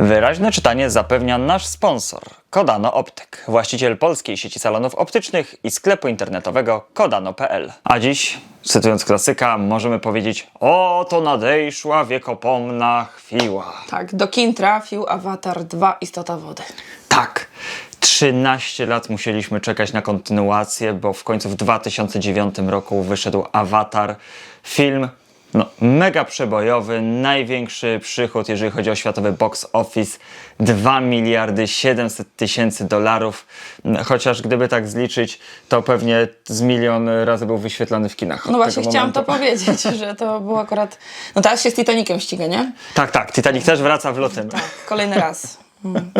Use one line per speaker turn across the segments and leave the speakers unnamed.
Wyraźne czytanie zapewnia nasz sponsor Kodano Optyk, właściciel polskiej sieci salonów optycznych i sklepu internetowego kodano.pl. A dziś, cytując klasyka, możemy powiedzieć: O, to nadejszła wiekopomna chwila.
Tak, do kin trafił Avatar 2 Istota Wody.
Tak. 13 lat musieliśmy czekać na kontynuację, bo w końcu w 2009 roku wyszedł Avatar, film no, mega przebojowy, największy przychód, jeżeli chodzi o światowy box office 2 miliardy 700 tysięcy dolarów. Chociaż gdyby tak zliczyć, to pewnie z milion razy był wyświetlany w kinach.
No właśnie chciałam
momentu.
to powiedzieć, że to było akurat... No teraz się z Titanicem ściga, nie?
Tak, tak, Titanic też wraca w lutym.
Kolejny raz. Mm.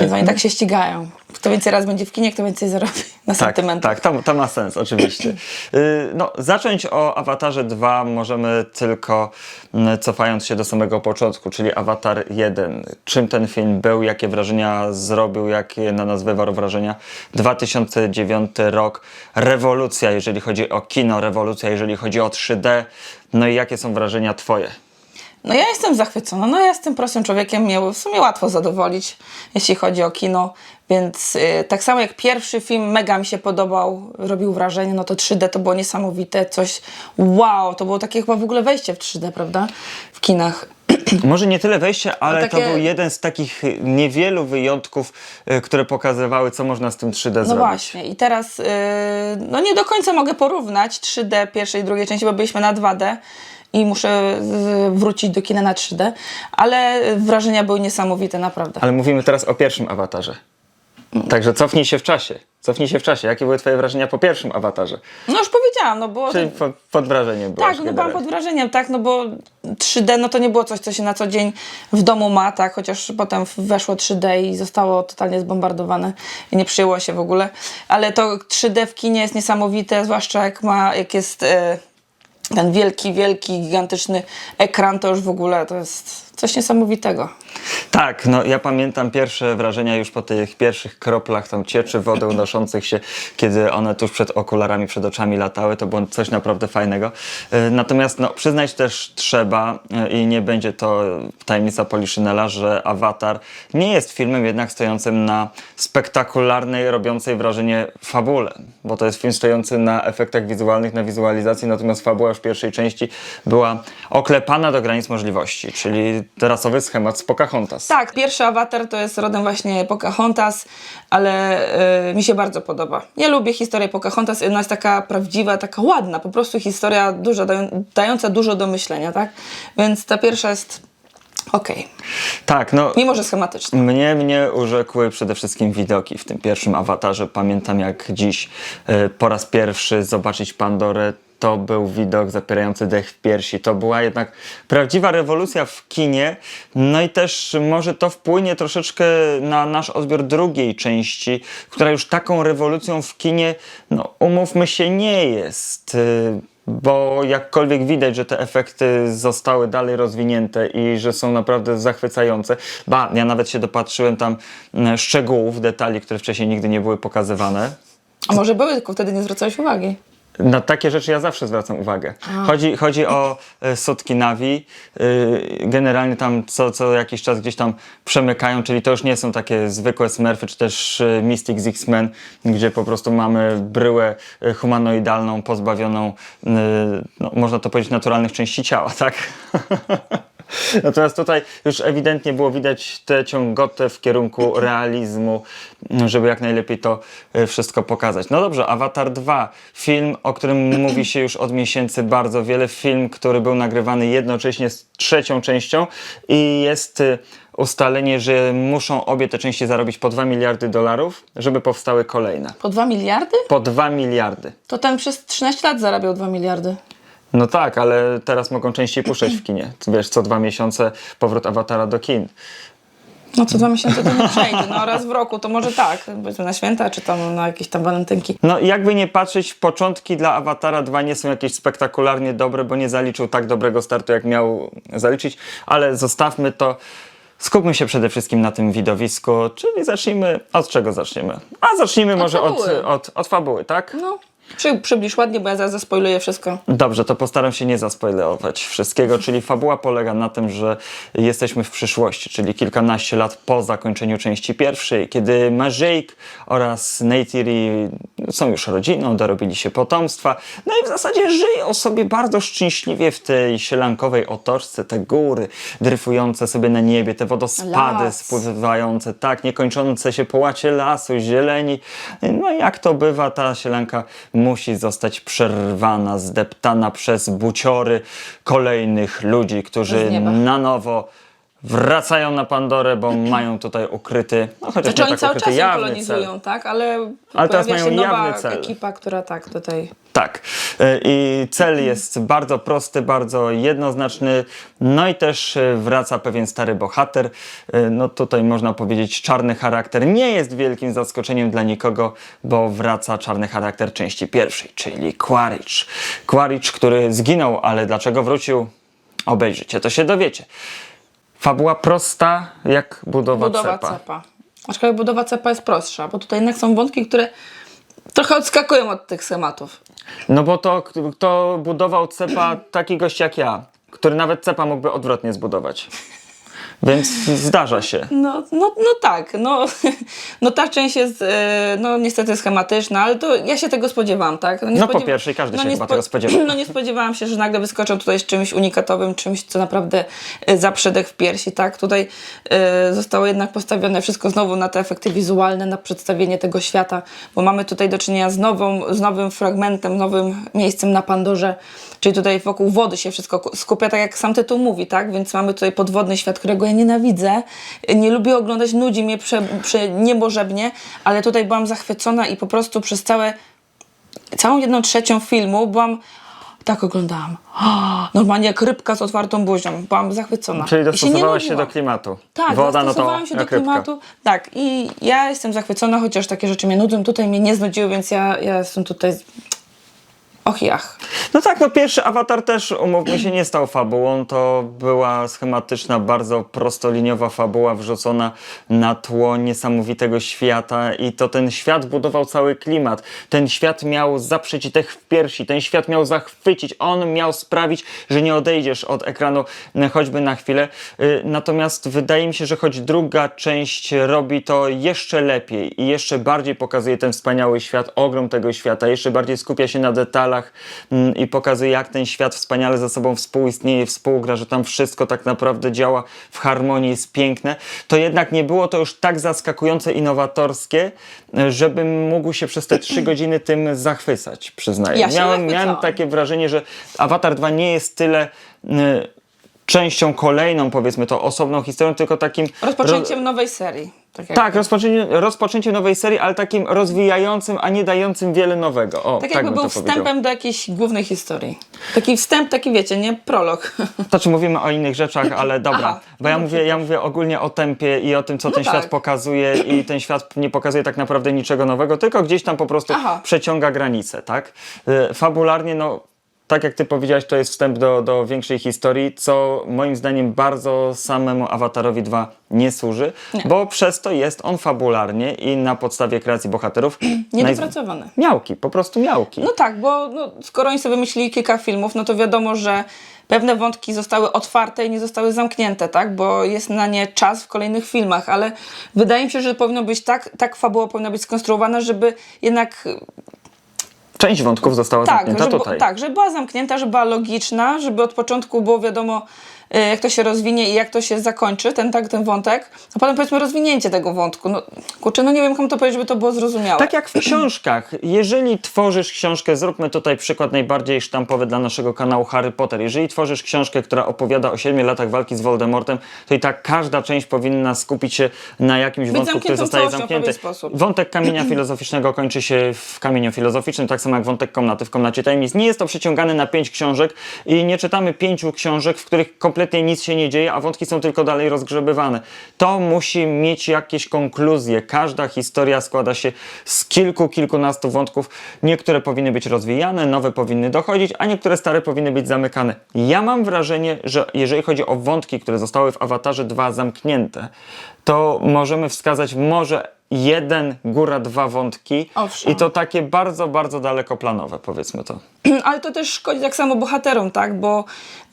Więc oni tak się ścigają. Kto więcej raz będzie w kinie, kto więcej zarobi na
Tak,
sentymentach.
tak to, to ma sens, oczywiście. Y, No, zacząć o Awatarze 2 możemy tylko mm, cofając się do samego początku, czyli Awatar 1. Czym ten film był, jakie wrażenia zrobił, jakie na nas wywarł wrażenia. 2009 rok, rewolucja, jeżeli chodzi o kino, rewolucja, jeżeli chodzi o 3D. No i jakie są wrażenia Twoje?
No ja jestem zachwycona. No ja jestem prostym człowiekiem, mnie w sumie łatwo zadowolić, jeśli chodzi o kino. Więc y, tak samo jak pierwszy film mega mi się podobał, robił wrażenie, no to 3D to było niesamowite, coś wow, to było takie chyba w ogóle wejście w 3D, prawda? W kinach.
Może nie tyle wejście, ale to
takie-
był jeden z takich niewielu wyjątków, y, które pokazywały, co można z tym 3D
No
zrobić.
właśnie i teraz y, no nie do końca mogę porównać 3D pierwszej i drugiej części, bo byliśmy na 2D i muszę wrócić do kina na 3D, ale wrażenia były niesamowite, naprawdę.
Ale mówimy teraz o pierwszym awatarze. Także cofnij się w czasie. Cofnij się w czasie. Jakie były Twoje wrażenia po pierwszym awatarze?
No już powiedziałam, no bo...
Czyli pod, pod wrażeniem byłaś
Tak, no byłam pod wrażeniem, tak, no bo 3D no to nie było coś, co się na co dzień w domu ma, tak, chociaż potem weszło 3D i zostało totalnie zbombardowane i nie przyjęło się w ogóle, ale to 3D w kinie jest niesamowite, zwłaszcza jak ma, jak jest e, ten wielki, wielki, gigantyczny ekran, to już w ogóle to jest coś niesamowitego.
Tak, no ja pamiętam pierwsze wrażenia już po tych pierwszych kroplach tam cieczy wody unoszących się, kiedy one tuż przed okularami, przed oczami latały. To było coś naprawdę fajnego. E, Natomiast no, przyznać też trzeba e, i nie będzie to tajemnica Poliszynela, że Avatar nie jest filmem jednak stojącym na spektakularnej, robiącej wrażenie fabule, bo to jest film stojący na efektach wizualnych, na wizualizacji, natomiast fabuła w pierwszej części była oklepana do granic możliwości, czyli rasowy schemat z Pocahontas.
Tak, pierwszy awatar to jest rodem właśnie Pocahontas, ale y, mi się bardzo podoba. Ja lubię historię Pocahontas, ona jest taka prawdziwa, taka ładna, po prostu historia duża, dają, dająca dużo do myślenia, tak? Więc ta pierwsza jest okej,
Tak, no
mimo że schematyczna.
Mnie, mnie urzekły przede wszystkim widoki w tym pierwszym awatarze. Pamiętam jak dziś e, po raz pierwszy zobaczyć Pandorę. To był widok zapierający dech w piersi. To była jednak prawdziwa rewolucja w kinie. No i też może to wpłynie troszeczkę na nasz odbiór drugiej części, która już taką rewolucją w kinie, no umówmy się, nie jest. Y, bo jakkolwiek widać, że te efekty zostały dalej rozwinięte i że są naprawdę zachwycające. Ba, ja nawet się dopatrzyłem tam mm, szczegółów, detali, które wcześniej nigdy nie były pokazywane.
A może były, tylko wtedy nie zwracałeś uwagi.
Na takie rzeczy ja zawsze zwracam uwagę. Chodzi, chodzi o e, sutki Navi. Y, generalnie tam co, co jakiś czas gdzieś tam przemykają, czyli to już nie są takie zwykłe Smurfy, czy też e, Mystic z X-Men, gdzie po prostu mamy bryłę e, humanoidalną, pozbawioną, y, no, można to powiedzieć, naturalnych części ciała, tak? Natomiast tutaj już ewidentnie było widać tę ciągotę w kierunku realizmu, żeby jak najlepiej to e, wszystko pokazać. No dobrze, Avatar 2, film, o którym mówi się już od miesięcy bardzo wiele. Film, który był nagrywany jednocześnie z trzecią częścią i jest e, ustalenie, że muszą obie te części zarobić po 2 miliardy dolarów, żeby powstały kolejne.
Po 2 miliardy?
Po 2 miliardy.
To ten przez 13 lat zarabiał 2 miliardy.
No tak, ale teraz mogą częściej puszczać w kinie. Wiesz, co dwa miesiące powrót Awatara do kin.
No co dwa miesiące to nie przejdzie, no raz w roku to może tak, powiedzmy na święta, czy tam na jakieś tam walentynki.
No jakby nie patrzeć, początki dla Awatara 2 nie są jakieś spektakularnie dobre, bo nie zaliczył tak dobrego startu, jak miał zaliczyć, ale zostawmy to. Skupmy się przede wszystkim na tym widowisku, czyli zacznijmy, od czego zaczniemy? A zacznijmy może od,
fabuły.
od, od fabuły, tak?
No. Przy, przybliż ładnie, bo ja zaraz zaspoiluję wszystko.
Dobrze, to postaram się nie zaspoilerować wszystkiego, czyli fabuła polega na tym, że jesteśmy w przyszłości, czyli kilkanaście lat po zakończeniu części pierwszej, kiedy Mażyk oraz Neytiri są już rodziną, dorobili się potomstwa, no i w zasadzie żyją sobie bardzo szczęśliwie w tej sielankowej otoczce, te góry dryfujące sobie na niebie, te wodospady
Las.
spływające, tak, niekończące się połacie lasu, zieleni. No i jak to bywa, ta sielanka musi zostać przerwana, zdeptana przez buciory kolejnych ludzi, którzy na nowo wracają na Pandorę, bo mają tutaj ukryty, no chociaż
Znaczy
nie
oni
tak
cały
ukryty,
czas ją
jawny
kolonizują,
cel.
tak? Ale,
Ale teraz
pojawia się
mają
nowa
jawny cel.
ekipa, która tak tutaj...
Tak. Y, I cel jest bardzo prosty, bardzo jednoznaczny. No i też y, wraca pewien stary bohater. Y, No tutaj można powiedzieć czarny charakter. Nie jest wielkim zaskoczeniem dla nikogo, bo wraca czarny charakter części pierwszej, czyli Quaritch. Quaritch, który zginął, ale dlaczego wrócił? Obejrzycie, to się dowiecie. Fabuła prosta jak budowa,
Budowa
cepa.
cepa. Aczkolwiek budowa cepa jest prostsza, bo tutaj jednak są wątki, które trochę odskakują od tych schematów.
No bo to, kto budował cepa taki gość jak ja, który nawet cepa mógłby odwrotnie zbudować. Więc zdarza się.
No, no, no tak, no, no ta część jest e, no niestety schematyczna, ale to ja się tego spodziewałam, tak? nie
No po pierwszej każdy się
nie
chyba tego spodziewał.
No nie spodziewałam się, że nagle wyskoczą tutaj z czymś unikatowym, czymś, co naprawdę e, dech w piersi, tak? Tutaj e, zostało jednak postawione wszystko znowu na te efekty wizualne, na przedstawienie tego świata, bo mamy tutaj do czynienia z, nową, z nowym fragmentem, nowym miejscem na Pandorze, czyli tutaj wokół wody się wszystko ku- skupia, tak jak sam tytuł mówi, tak? Więc mamy tutaj podwodny świat, którego ja nienawidzę, nie lubię oglądać, nudzi mnie prze, prze niebożebnie, ale tutaj byłam zachwycona i po prostu przez całe całą jedną trzecią filmu byłam tak oglądałam. Normalnie jak rybka z otwartą buzią. Byłam zachwycona.
Czyli dostosowałaś się do
nudziłam.
klimatu.
Tak,
Woda, no to
dostosowałam się do
jak rybka.
klimatu. Tak, i ja jestem zachwycona, chociaż takie rzeczy mnie nudzą. Tutaj mnie nie znudziły, więc ja, ja jestem tutaj... Och jach.
No tak, no pierwszy awatar też, umówmy się, nie stał fabułą. To była schematyczna, bardzo prostoliniowa fabuła wrzucona na tło niesamowitego świata i to ten świat budował cały klimat. Ten świat miał zaprzeć dech w piersi, ten świat miał zachwycić, on miał sprawić, że nie odejdziesz od ekranu e, choćby na chwilę. Y, Natomiast wydaje mi się, że choć druga część robi to jeszcze lepiej i jeszcze bardziej pokazuje ten wspaniały świat, ogrom tego świata, jeszcze bardziej skupia się na detalach mm, i pokazuje, jak ten świat wspaniale ze sobą współistnieje, współgra, że tam wszystko tak naprawdę działa w harmonii, jest piękne, to jednak nie było to już tak zaskakujące, innowatorskie, żebym mógł się przez te trzy godziny tym zachwycać, przyznaję.
Ja
miałem, miałem takie wrażenie, że Avatar 2 nie jest tyle y, częścią kolejną, powiedzmy to, osobną historią, tylko takim...
Rozpoczęciem nowej serii. Tak
Tak, rozpoczęciem, rozpoczęciem nowej serii, ale takim rozwijającym, a nie dającym wiele nowego. O,
tak
tak,
jakby był wstępem do jakiejś głównej historii. Taki wstęp, taki wiecie, nie? Prolog.
Znaczy mówimy o innych rzeczach, ale dobra.
Aha,
bo ja
no
mówię, ja mówię ogólnie o tempie i o tym, co ten
tak.
świat pokazuje i ten świat nie pokazuje tak naprawdę niczego nowego, tylko gdzieś tam po prostu
Aha.
przeciąga granice, tak? Y, Fabularnie, no tak jak ty powiedziałeś, to jest wstęp do, do większej historii, co moim zdaniem bardzo samemu Awatarowi 2 nie służy, bo przez to jest on fabularnie i na podstawie kreacji bohaterów
Niedopracowany.
miałki, po prostu miałki.
No tak, bo no, skoro oni sobie wymyślili kilka filmów, no to wiadomo, że pewne wątki zostały otwarte i nie zostały zamknięte, tak? Bo jest na nie czas w kolejnych filmach, ale wydaje mi się, że powinno być tak, tak fabuła powinna być skonstruowana, żeby jednak
Część wątków została
tak,
zamknięta
żeby,
tutaj.
tak, żeby była zamknięta, żeby była logiczna, żeby od początku było wiadomo, y, jak to się rozwinie i jak to się zakończy, ten, tak, ten wątek, a potem powiedzmy rozwinięcie tego wątku. No, kurczę, no nie wiem, komu to powiedzieć, żeby to było zrozumiałe.
Tak jak w książkach. Jeżeli tworzysz książkę, zróbmy tutaj przykład najbardziej sztampowy dla naszego kanału Harry Potter. Jeżeli tworzysz książkę, która opowiada o siedmiu latach walki z Voldemortem, to i tak każda część powinna skupić się na jakimś wątku, który zostaje zamknięty. Wątek kamienia filozoficznego kończy się w kamieniu filozoficznym, tak jak wątek komnaty w komnacie tajemnic. Nie jest to przeciągane na pięć książek i nie czytamy pięciu książek, w których kompletnie nic się nie dzieje, a wątki są tylko dalej rozgrzebywane. To musi mieć jakieś konkluzje. Każda historia składa się z kilku, kilkunastu wątków. Niektóre powinny być rozwijane, nowe powinny dochodzić, a niektóre stare powinny być zamykane. Ja mam wrażenie, że jeżeli chodzi o wątki, które zostały w Awatarze 2 zamknięte, to możemy wskazać może jeden, góra dwa wątki
Owszem.
i to takie bardzo, bardzo dalekoplanowe, powiedzmy to.
Ale to też szkodzi tak samo bohaterom, tak? Bo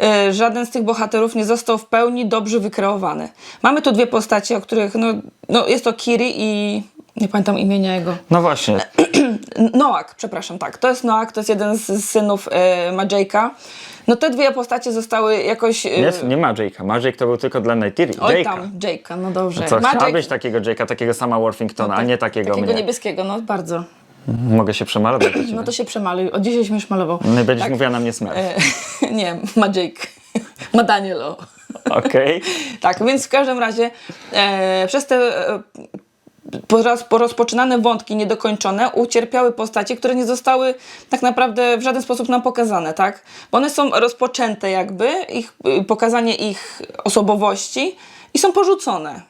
e, żaden z tych bohaterów nie został w pełni dobrze wykreowany. Mamy tu dwie postacie, o których, no, no jest to Kiri i nie pamiętam imienia jego.
No właśnie.
Noak, przepraszam, tak. To jest Noak, to jest jeden z synów y, No te dwie postacie zostały jakoś... Y...
Jest, nie Madżejka. Madżejk to był tylko dla Nightiri.
Oj tam, Jake'a, no dobrze.
Co,
Magic...
chciałabyś takiego Jake'a, takiego sama Worthingtona, no, tak, a nie takiego
Takiego
mnie.
niebieskiego, no bardzo.
Mhm, mogę się przemalować
No to się przemaluj. Od dzisiaj się już malował.
No i będziesz
tak.
mówiła na mnie smer.
E, nie, Madżejk. Ma Danielo.
Okej. Okay.
tak, więc w każdym razie e, przez te... E, po raz- porozpoczynane wątki niedokończone ucierpiały postacie, które nie zostały tak naprawdę w żaden sposób nam pokazane, tak? Bo one są rozpoczęte jakby, ich, pokazanie ich osobowości i są porzucone.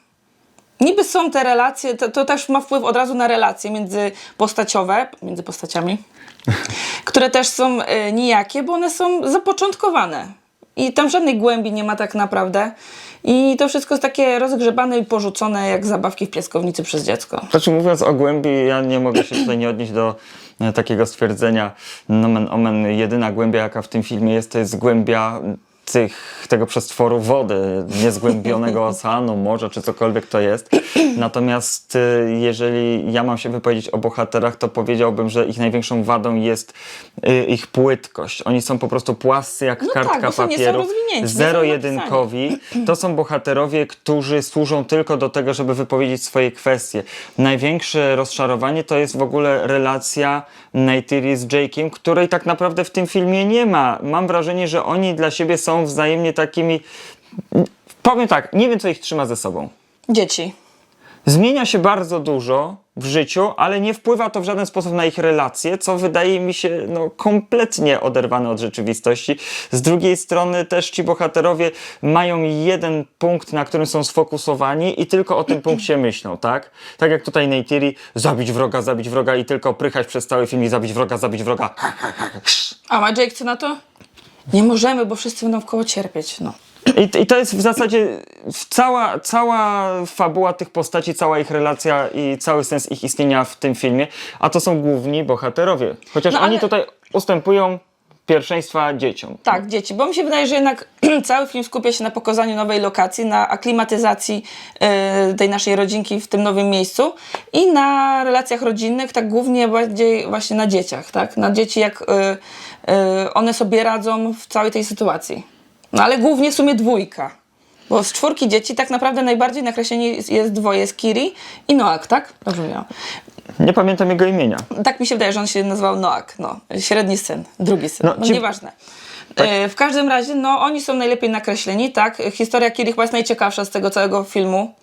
Niby są te relacje, to, to też ma wpływ od razu na relacje międzypostaciowe, między postaciami, które też są e, nijakie, bo one są zapoczątkowane. I tam żadnej głębi nie ma tak naprawdę. I to wszystko jest takie rozgrzebane i porzucone jak zabawki w piaskownicy przez dziecko.
Znaczy mówiąc o głębi, ja nie mogę się tutaj nie odnieść do e, takiego stwierdzenia nomen omen, jedyna głębia jaka w tym filmie jest, to jest głębia tych, tego przestworu wody, niezgłębionego oceanu, morza czy cokolwiek to jest. Natomiast e, jeżeli ja mam się wypowiedzieć o bohaterach, to powiedziałbym, że ich największą wadą jest e, ich płytkość. Oni są po prostu płascy jak
No tak,
kartka
są
papieru, zero-jedynkowi. To są bohaterowie, którzy służą tylko do tego, żeby wypowiedzieć swoje kwestie. Największe rozczarowanie to jest w ogóle relacja Neytiri z Jake'iem, której tak naprawdę w tym filmie nie ma. Mam wrażenie, że oni dla siebie są wzajemnie takimi... Powiem tak, nie wiem co ich trzyma ze sobą.
Dzieci.
Zmienia się bardzo dużo w życiu, ale nie wpływa to w żaden sposób na ich relacje, co wydaje mi się no, kompletnie oderwane od rzeczywistości. Z drugiej strony też ci bohaterowie mają jeden punkt, na którym są sfokusowani i tylko o tym punkcie myślą, tak? Tak jak tutaj Neytiri, zabić wroga, zabić wroga i tylko prychać przez cały film i zabić wroga, zabić wroga.
A ma Jake co na to? Nie możemy, bo wszyscy będą w koło cierpieć. No.
I, I to jest w zasadzie cała, cała fabuła tych postaci, cała ich relacja i cały sens ich istnienia w tym filmie, a to są główni bohaterowie. Chociaż
No,
oni
ale-
tutaj ustępują pierwszeństwa dzieciom.
Tak, dzieci, bo mi się wydaje, że jednak cały film skupia się na pokazaniu nowej lokacji, na aklimatyzacji e, tej naszej rodzinki w tym nowym miejscu i na relacjach rodzinnych, tak głównie bardziej właśnie na dzieciach, tak? Na dzieci, jak e, e, one sobie radzą w całej tej sytuacji. No ale głównie w sumie dwójka. Bo z czwórki dzieci tak naprawdę najbardziej nakreśleni jest, jest dwoje, jest Kiri i Noak, tak? Mówiłam.
Nie pamiętam jego imienia.
Tak mi się wydaje, że on się nazywał Noak, no. Średni syn, drugi syn,
No,
no,
ci-
nieważne. E, w każdym razie, no oni są najlepiej nakreśleni, tak? Historia Kiri chyba jest najciekawsza z tego całego filmu,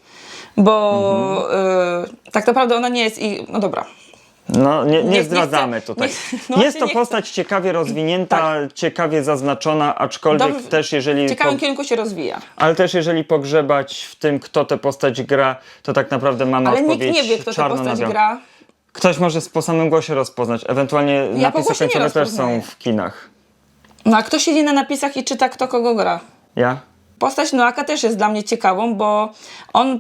bo e, tak naprawdę ona nie jest i... No dobra.
No, nie, nie,
nie
zdradzamy
chcę-
tutaj.
nie- no
jest to
nie chcę.
postać ciekawie rozwinięta, ciekawie zaznaczona, aczkolwiek
Dobrze-
też jeżeli...
W ciekawym
po-
kierunku się rozwija.
Ale też jeżeli pogrzebać w tym, kto tę postać gra, to tak naprawdę mamy
Ale nikt
odpowiedź
nie wie, kto tę postać gra.
Ktoś może po samym głosie rozpoznać. Ewentualnie napisy
głosie nie
końcowe też są
rozpoznaję.
w kinach.
No a kto siedzi na napisach i czyta, kto kogo gra?
Ja?
Postać Noaka też jest dla mnie ciekawą, bo on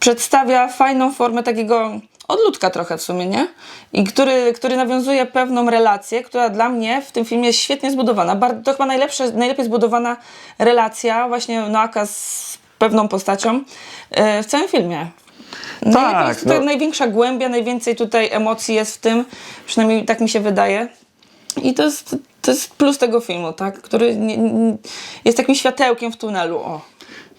przedstawia fajną formę takiego odludka trochę w sumie, nie? I który, który nawiązuje pewną relację, która dla mnie w tym filmie jest świetnie zbudowana. Bar- to chyba najlepsza, najlepiej zbudowana relacja właśnie Noaka z pewną postacią e, w całym filmie. Najlepiej jest tutaj
no.
największa głębia, najwięcej tutaj emocji jest w tym, przynajmniej tak mi się wydaje. I to jest, to jest plus tego filmu, tak? Który nie, nie, jest takim światełkiem w tunelu. O.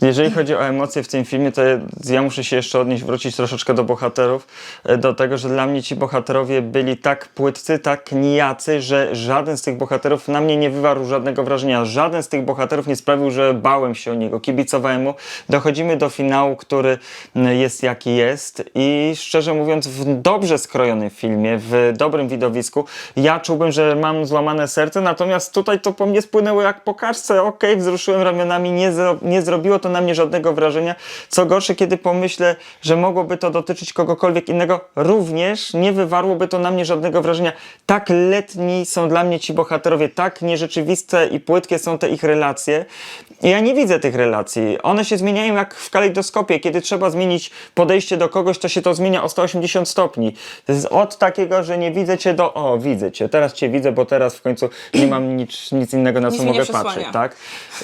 Jeżeli chodzi o emocje w tym filmie, to ja muszę się jeszcze odnieść, wrócić troszeczkę do bohaterów, e, do tego, że dla mnie ci bohaterowie byli tak płytcy, tak nijacy, że żaden z tych bohaterów na mnie nie wywarł żadnego wrażenia. Żaden z tych bohaterów nie sprawił, że bałem się o niego, kibicowałem mu. Dochodzimy do finału, który jest jaki jest i szczerze mówiąc w dobrze skrojonym filmie, w dobrym widowisku, ja czułbym, że mam złamane serce, natomiast tutaj to po mnie spłynęło jak po kartce. Okej, wzruszyłem ramionami, nie, zro, nie zrobiło to to na mnie żadnego wrażenia. Co gorsze, kiedy pomyślę, że mogłoby to dotyczyć kogokolwiek innego, również nie wywarłoby to na mnie żadnego wrażenia. Tak letni są dla mnie ci bohaterowie, tak nierzeczywiste i płytkie są te ich relacje. I Ja nie widzę tych relacji. One się zmieniają jak w kalejdoskopie. Kiedy trzeba zmienić podejście do kogoś, to się to zmienia o 180 stopni. To jest od takiego, że nie widzę cię do o, widzę cię, teraz cię widzę, bo teraz w końcu nie mam nic, nic innego, na
Nic
co mogę patrzeć, tak?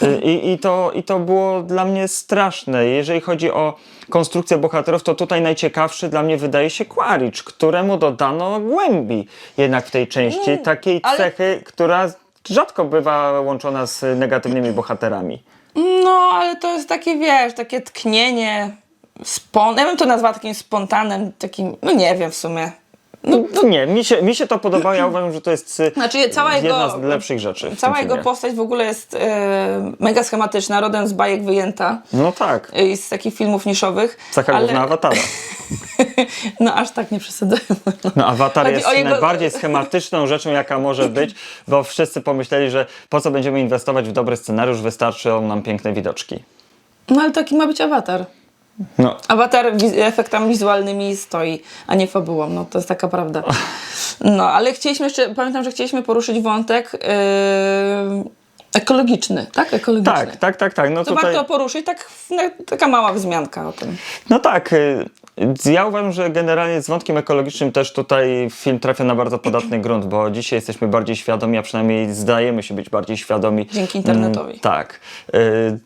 Y, I, i, to, I to było dla mnie straszne. Jeżeli chodzi o konstrukcję bohaterów, to tutaj najciekawszy dla mnie wydaje się Quaritch, któremu dodano głębi jednak w tej części, takiej
ale-
cechy, która rzadko bywa łączona z negatywnymi bohaterami.
No, ale to jest takie, wiesz, takie tknienie, spon... ja bym to nazwała takim spontanem, takim, no nie wiem w sumie.
No, nie, mi się, mi się to podobało, ja uważam, że to jest y,
Znaczy, cała
jedna
jego-
z lepszych rzeczy
Cała jego postać w ogóle jest e, mega schematyczna, rodem z bajek wyjęta
No tak,
e, i z takich filmów niszowych.
cecha
ale-
główna awatara.
No aż tak nie przesadzajmy.
No, awatar
Chodzi
jest
jego-
najbardziej schematyczną rzeczą, jaka może być, bo wszyscy pomyśleli, że po co będziemy inwestować w dobry scenariusz, wystarczą nam piękne widoczki.
No ale taki ma być awatar.
No,
Awatar wiz- efektami wizualnymi stoi, a nie fabułą. No to jest taka prawda. No, ale chcieliśmy jeszcze, pamiętam, że chcieliśmy poruszyć wątek yy, ekologiczny, tak? Ekologiczny.
tak, tak, tak, tak. No
To
tutaj,
warto poruszyć, tak, no, taka mała wzmianka o tym.
no tak, y, ja uważam, że generalnie z wątkiem ekologicznym też tutaj film trafia na bardzo podatny grunt, bo dzisiaj jesteśmy bardziej świadomi, a przynajmniej zdajemy się być bardziej świadomi.
Dzięki internetowi.
Mm, tak. Y,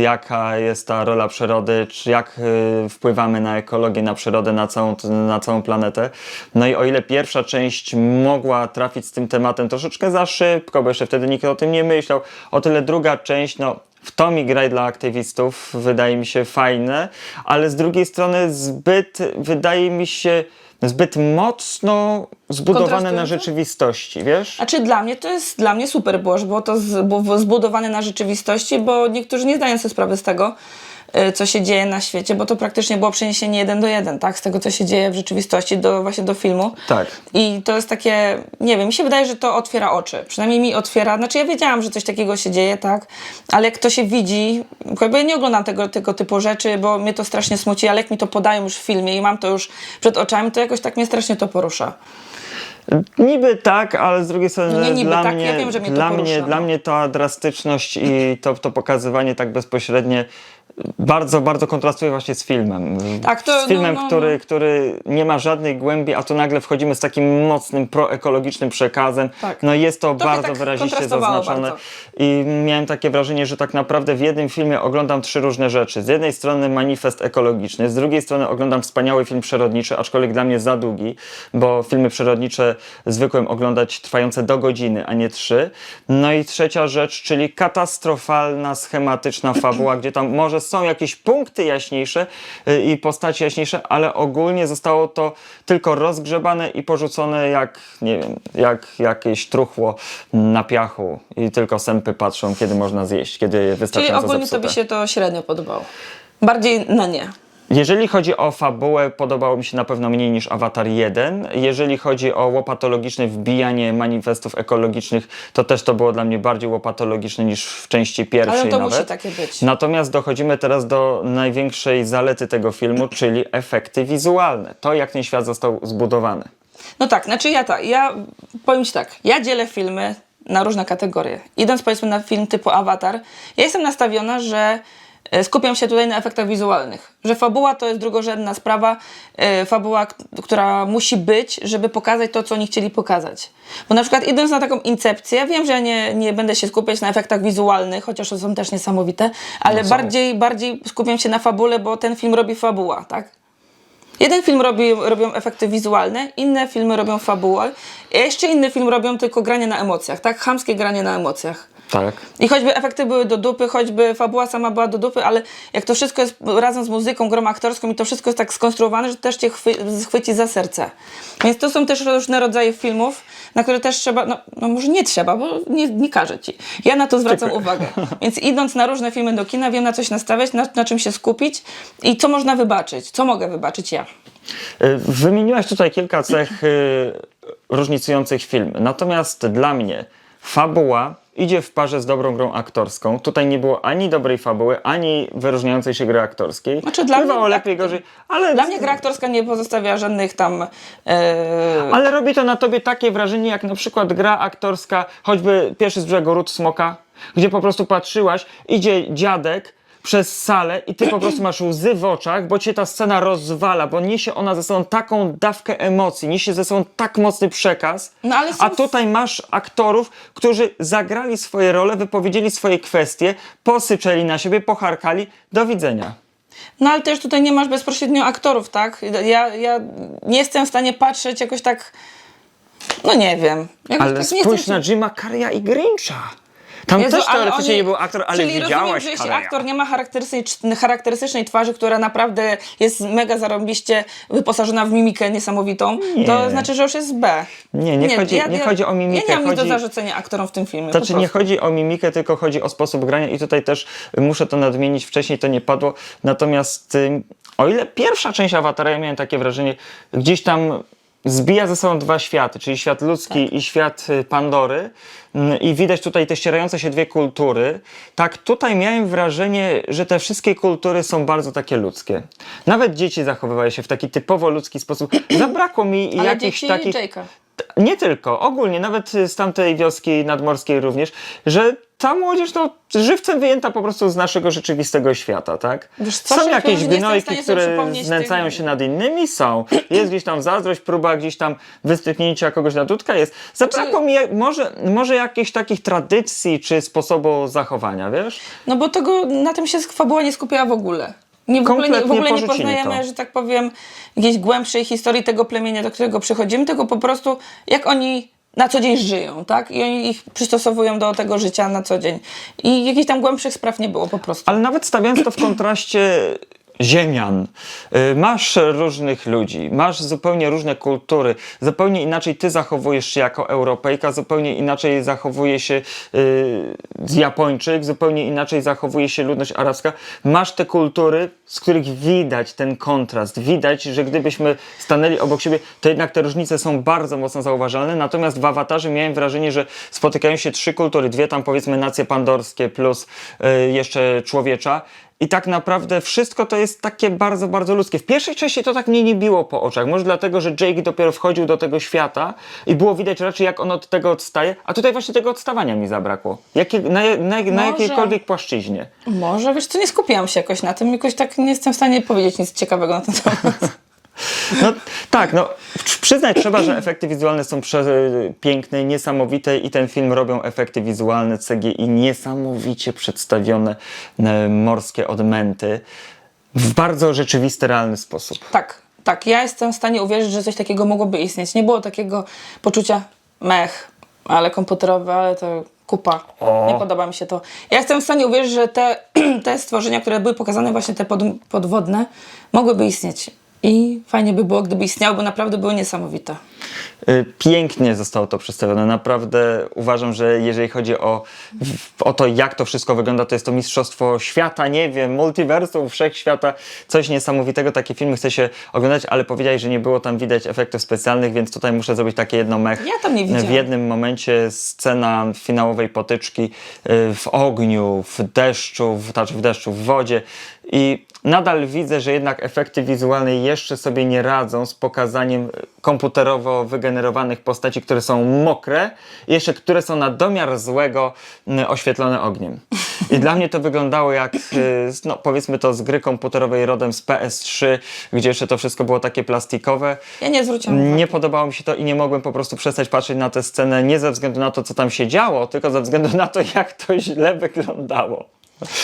jaka jest ta rola przyrody, czy jak y, wpływamy na ekologię, na przyrodę, na całą, na całą planetę. No i o ile pierwsza część mogła trafić z tym tematem troszeczkę za szybko, bo jeszcze wtedy nikt o tym nie myślał, o tyle druga część, no w to mi graj dla aktywistów wydaje mi się fajne, ale z drugiej strony zbyt, wydaje mi się, zbyt mocno zbudowane na
Kontrastujące?
rzeczywistości, wiesz?
A czy dla mnie to jest dla mnie super było, że było to z, było zbudowane na rzeczywistości, bo niektórzy nie zdają sobie sprawy z tego, co się dzieje na świecie, bo to praktycznie było przeniesienie jeden do jeden, tak? Z tego, co się dzieje w rzeczywistości do właśnie do filmu.
Tak.
I to jest takie, nie wiem, mi się wydaje, że to otwiera oczy. Przynajmniej mi otwiera. Znaczy ja wiedziałam, że coś takiego się dzieje, tak? Ale jak to się widzi, bo ja nie oglądam tego, tego typu rzeczy, bo mnie to strasznie smuci, ale jak mi to podają już w filmie i mam to już przed oczami, to jakoś tak mnie strasznie to porusza.
Niby tak, ale z drugiej strony
Nie niby
dla,
tak,
mnie,
ja wiem, że mnie
dla,
porusza,
mnie,
no.
dla mnie ta drastyczność i to, to pokazywanie tak bezpośrednie bardzo, bardzo kontrastuje właśnie z filmem.
Tak, to-
z filmem,
no, no,
który,
no.
który nie ma żadnej głębi, a tu nagle wchodzimy z takim mocnym proekologicznym przekazem.
Tak.
No jest to
Trochę
bardzo
tak
wyraziście zaznaczone.
bardzo.
I miałem takie wrażenie, że tak naprawdę w jednym filmie oglądam trzy różne rzeczy. Z jednej strony manifest ekologiczny, z drugiej strony oglądam wspaniały film przyrodniczy, aczkolwiek dla mnie za długi, bo filmy przyrodnicze zwykłem oglądać trwające do godziny, a nie trzy. No i trzecia rzecz, czyli katastrofalna, schematyczna fabuła, gdzie tam może są jakieś punkty jaśniejsze y, i postaci jaśniejsze, ale ogólnie zostało to tylko rozgrzebane i porzucone jak, nie wiem, jak jakieś truchło na piachu i tylko sępy patrzą, kiedy można zjeść, kiedy
Czyli
wystarczająco
ogólnie
zepsute.
tobie się to średnio podobało. Bardziej na nie.
Jeżeli chodzi o fabułę, podobało mi się na pewno mniej niż Avatar 1. Jeżeli chodzi o łopatologiczne wbijanie manifestów ekologicznych, to też to było dla mnie bardziej łopatologiczne niż w części pierwszej
Ale to
nawet.
musi takie być.
Natomiast dochodzimy teraz do największej zalety tego filmu, czyli efekty wizualne. To, jak ten świat został zbudowany.
No tak, znaczy ja tak, ja powiem Ci tak, ja dzielę filmy na różne kategorie. Idąc powiedzmy na film typu Avatar, ja jestem nastawiona, że skupiam się tutaj na efektach wizualnych. Że fabuła to jest drugorzędna sprawa, e, fabuła, która musi być, żeby pokazać to, co oni chcieli pokazać. Bo na przykład idąc na taką incepcję, wiem, że ja nie, nie będę się skupiać na efektach wizualnych, chociaż one są też niesamowite, ale
są.
bardziej, bardziej skupiam się na fabule, bo ten film robi fabuła, tak? Jeden film robi, robią efekty wizualne, inne filmy robią fabułę, a jeszcze inny film robią tylko granie na emocjach, tak? Chamskie granie na emocjach.
Tak.
I choćby efekty były do dupy, choćby fabuła sama była do dupy, ale jak to wszystko jest razem z muzyką, grą aktorską i to wszystko jest tak skonstruowane, że też cię chwy, chwyci za serce. Więc to są też różne rodzaje filmów, na które też trzeba, no, no może nie trzeba, bo nie, nie każę ci. Ja na to zwracam uwagę. Więc idąc na różne filmy do kina, wiem na coś nastawiać, na, na czym się skupić i co można wybaczyć, co mogę wybaczyć ja.
Y, Wymieniłaś tutaj kilka cech y, różnicujących film. Natomiast dla mnie fabuła idzie w parze z dobrą grą aktorską. Tutaj nie było ani dobrej fabuły, ani wyróżniającej się gry aktorskiej.
Znaczy, dla
Bywało
mnie
lepiej, gorzej, ale...
Dla mnie gra aktorska nie pozostawia żadnych tam... E,
Ale robi to na tobie takie wrażenie, jak na przykład gra aktorska, choćby pierwszy z brzegu Ród Smoka, gdzie po prostu patrzyłaś, idzie dziadek przez salę i ty po prostu masz łzy w oczach, bo cię ta scena rozwala, bo niesie ona ze sobą taką dawkę emocji, niesie ze sobą tak mocny przekaz.
No, ale są-
A tutaj masz aktorów, którzy zagrali swoje role, wypowiedzieli swoje kwestie, posyczeli na siebie, pocharkali. Do widzenia.
No ale też tutaj nie masz bezpośrednio aktorów, tak? Ja, ja nie jestem w stanie patrzeć jakoś tak... No nie wiem. Jakoś
Ale
tak
spójrz na Jima Carreya i Grincha. Tam
Jezu,
też teoretycznie
oni-
nie był aktor, ale
Czyli
widziałaś
rozumiem, że jeśli aktor nie ma charakterystycznej, charakterystycznej twarzy, która naprawdę jest mega zarąbiście wyposażona w mimikę niesamowitą, to znaczy, że już jest B.
Nie, nie chodzi- nie chodzi o mimikę,
Ja nie mam nic
chodzi-
do zarzucenia aktorom w tym filmie.
Znaczy
po
nie chodzi o mimikę, tylko chodzi o sposób grania i tutaj też muszę to nadmienić, wcześniej to nie padło, natomiast o ile pierwsza część Awatara, ja miałem takie wrażenie, gdzieś tam zbija ze sobą dwa światy, czyli świat ludzki
Tak.
i świat y, Pandory mm, i widać tutaj te ścierające się dwie kultury, tak tutaj miałem wrażenie, że te wszystkie kultury są bardzo takie ludzkie. Nawet dzieci zachowywały się w taki typowo ludzki sposób. Zabrakło mi
Ale
jakichś takich...
Jake'a.
Nie tylko, ogólnie, nawet z tamtej wioski nadmorskiej również, że ta młodzież no, żywcem wyjęta po prostu z naszego rzeczywistego świata, tak?
Wiesz co,
są jakieś gnojki, które znęcają
tych-
się nad innymi, są. Jest gdzieś tam zazdrość, próba gdzieś tam wystyknięcia kogoś na dudka jest. Zabrakło
Znaczy-
mi może, może jakichś takich tradycji czy sposobu zachowania, wiesz?
No bo tego, na tym się fabuła nie skupiała w ogóle. Nie, w, ogóle nie, w ogóle nie poznajemy,
to.
że tak powiem, jakiejś głębszej historii tego plemienia, do którego przychodzimy, tylko po prostu jak oni na co dzień żyją, tak? I oni ich przystosowują do tego życia na co dzień. I jakichś tam głębszych spraw nie było po prostu.
Ale nawet stawiając to w kontraście ziemian, y, masz różnych ludzi, masz zupełnie różne kultury, zupełnie inaczej ty zachowujesz się jako Europejka, zupełnie inaczej zachowuje się y, Japończyk, zupełnie inaczej zachowuje się ludność arabska. Masz te kultury, z których widać ten kontrast, widać, że gdybyśmy stanęli obok siebie, to jednak te różnice są bardzo mocno zauważalne, natomiast w Awatarze miałem wrażenie, że spotykają się trzy kultury, dwie tam powiedzmy nacje pandorskie plus y, jeszcze człowiecza i tak naprawdę wszystko to jest takie bardzo, bardzo ludzkie. W pierwszej części to tak mnie nie biło po oczach. Może dlatego, że Jake dopiero wchodził do tego świata i było widać raczej, jak on od tego odstaje. A tutaj właśnie tego odstawania mi zabrakło. Jakie, na, na, na
Może.
jakiejkolwiek płaszczyźnie.
Może, wiesz co, nie skupiłam się jakoś na tym, jakoś tak nie jestem w stanie powiedzieć nic ciekawego na ten temat.
No tak, no przyznać trzeba, że efekty wizualne są piękne, niesamowite i ten film robią efekty wizualne CGI niesamowicie przedstawione e, morskie odmęty w bardzo rzeczywisty, realny sposób.
Tak, tak. Ja jestem w stanie uwierzyć, że coś takiego mogłoby istnieć. Nie było takiego poczucia mech, ale komputerowe, ale to kupa.
O.
Nie podoba mi się to. Ja jestem w stanie uwierzyć, że te, te stworzenia, które były pokazane, właśnie te pod, podwodne, mogłyby istnieć. I fajnie by było, gdyby istniały, bo naprawdę były niesamowite.
Y, Pięknie zostało to przedstawione. Naprawdę uważam, że jeżeli chodzi o, o to, jak to wszystko wygląda, to jest to mistrzostwo świata, nie wiem, multiversum, wszechświata, coś niesamowitego. Takie filmy chce się oglądać, ale powiedziałeś, że nie było tam widać efektów specjalnych, więc tutaj muszę zrobić takie jedno mech.
Ja tam nie widziałam.
W jednym momencie scena finałowej potyczki y, w ogniu, w deszczu, w, znaczy w deszczu, w wodzie i nadal widzę, że jednak efekty wizualne jeszcze sobie nie radzą z pokazaniem komputerowo wygenerowanych postaci, które są mokre jeszcze które są na domiar złego oświetlone ogniem. I dla mnie to wyglądało jak, z- no powiedzmy to z gry komputerowej rodem z PS3, gdzie jeszcze to wszystko było takie plastikowe.
Ja nie zwróciłam uwagi.
Nie podobało mi się to i nie mogłem po prostu przestać patrzeć na tę scenę nie ze względu na to, co tam się działo, tylko ze względu na to, jak to źle wyglądało.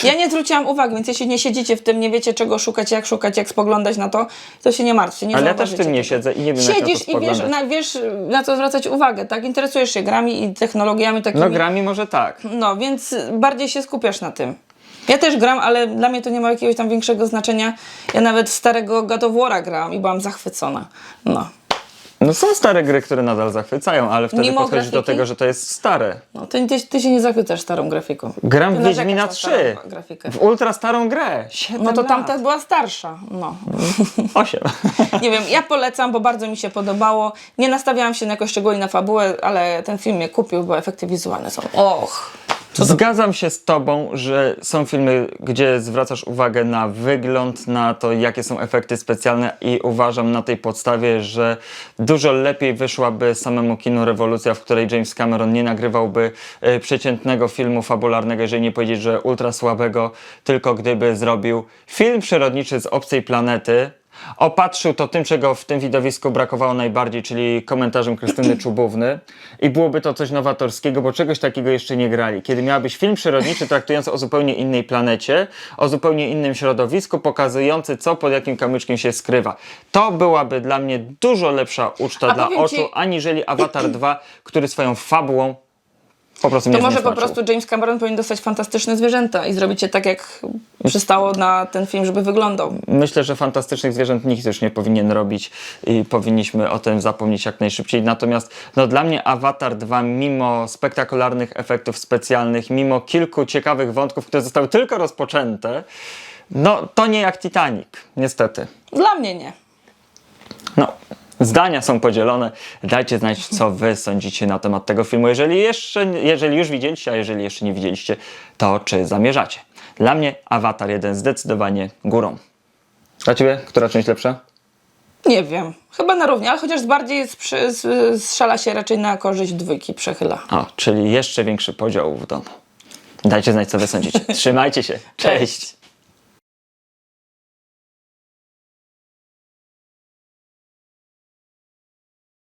Ja nie zwróciłam uwagi, więc jeśli nie siedzicie w tym, nie wiecie czego szukać, jak szukać, jak spoglądać na to, to się nie martwcie. Nie
Ale ja też w tym nie siedzę i nie wiem, jak na to
Siedzisz i wiesz na, wiesz, na co zwracać uwagę, tak? Interesujesz się grami i technologiami takimi.
No grami może tak.
No, więc bardziej się skupiasz na tym. Ja też gram, ale dla mnie to nie ma jakiegoś tam większego znaczenia. Ja nawet starego God grałam i byłam zachwycona. No.
No są stare gry, które nadal zachwycają, ale wtedy
Mimo
podchodzi do
grafiki?
tego, że to jest stare.
No, ty, ty, ty się nie zachwycasz starą grafiką.
Gram
Ty
w
narzekasz
Wiedźmina
na
3.
starą grafikę.
W ultra starą grę. 7
No to
lat.
tamta była starsza. No.
8.
Nie wiem, ja polecam, bo bardzo mi się podobało. Nie nastawiałam się na jakoś szczególnie na fabułę, ale ten film mnie kupił, bo efekty wizualne są. Och!
Zgadzam się z tobą, że są filmy, gdzie zwracasz uwagę na wygląd, na to, jakie są efekty specjalne i uważam na tej podstawie, że dużo lepiej wyszłaby samemu kinu rewolucja, w której James Cameron nie nagrywałby e, przeciętnego filmu fabularnego, jeżeli nie powiedzieć, że ultra słabego, tylko gdyby zrobił film przyrodniczy z obcej planety, opatrzył to tym, czego w tym widowisku brakowało najbardziej, czyli komentarzem Krystyny Czubówny i byłoby to coś nowatorskiego, bo czegoś takiego jeszcze nie grali. Kiedy miałabyś film przyrodniczy traktujący o zupełnie innej planecie, o zupełnie innym środowisku, pokazujący co pod jakim kamyczkiem się skrywa. To byłaby dla mnie dużo lepsza uczta
A
dla oczu,
ci-
aniżeli Avatar 2, który swoją fabułą po prostu
To może po prostu James Cameron powinien dostać fantastyczne zwierzęta i zrobić je tak, jak przystało na ten film, żeby wyglądał.
Myślę, że fantastycznych zwierząt nikt już nie powinien robić i powinniśmy o tym zapomnieć jak najszybciej. Natomiast no, dla mnie Avatar 2, mimo spektakularnych efektów specjalnych, mimo kilku ciekawych wątków, które zostały tylko rozpoczęte, no to nie jak Titanic, niestety.
Dla mnie nie.
No, zdania są podzielone. Dajcie znać, co wy sądzicie na temat tego filmu. Jeżeli, jeszcze, jeżeli już widzieliście, a jeżeli jeszcze nie widzieliście, to czy zamierzacie? Dla mnie Avatar 1 zdecydowanie górą. Dla ciebie, która część lepsza?
Nie wiem. Chyba na równi, ale chociaż bardziej sprzy- strzela się raczej na korzyść dwójki, przechyla.
O, czyli jeszcze większy podział w domu. Dajcie znać, co wy sądzicie. Trzymajcie się. Cześć.
Cześć.